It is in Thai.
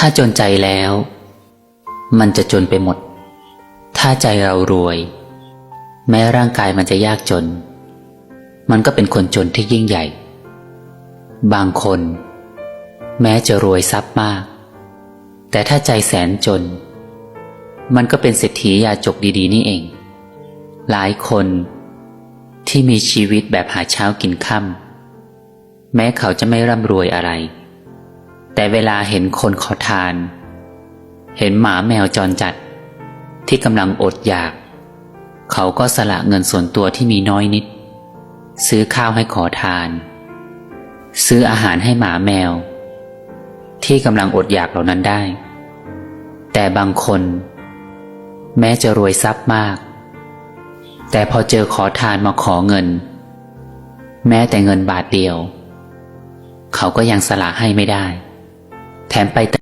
ถ้าจนใจแล้ว มันจะจนไปหมด ถ้าใจเรารวย แม้ร่างกายมันจะยากจน มันก็เป็นคนจนที่ยิ่งใหญ่ บางคน แม้จะรวยทรัพย์มาก แต่ถ้าใจแสนจน มันก็เป็นเศรษฐียาจกดี ๆ นี่เอง หลายคนที่มีชีวิตแบบหาเช้ากินค่ำแม้เขาจะไม่ร่ำรวยอะไร แต่เวลาเห็นคนขอทาน เห็นหมาแมวจรจัด ที่กำลังอดอยาก เขาก็สละเงินส่วนตัวที่มีน้อยนิด ซื้อข้าวให้ขอทาน ซื้ออาหารให้หมาแมว ที่กำลังอดอยากเหล่านั้นได้ แต่บางคน แม้จะรวยทรัพย์มาก แต่พอเจอขอทานมาขอเงิน แม้แต่เงินบาทเดียว เขาก็ยังสละให้ไม่ได้ แถมไป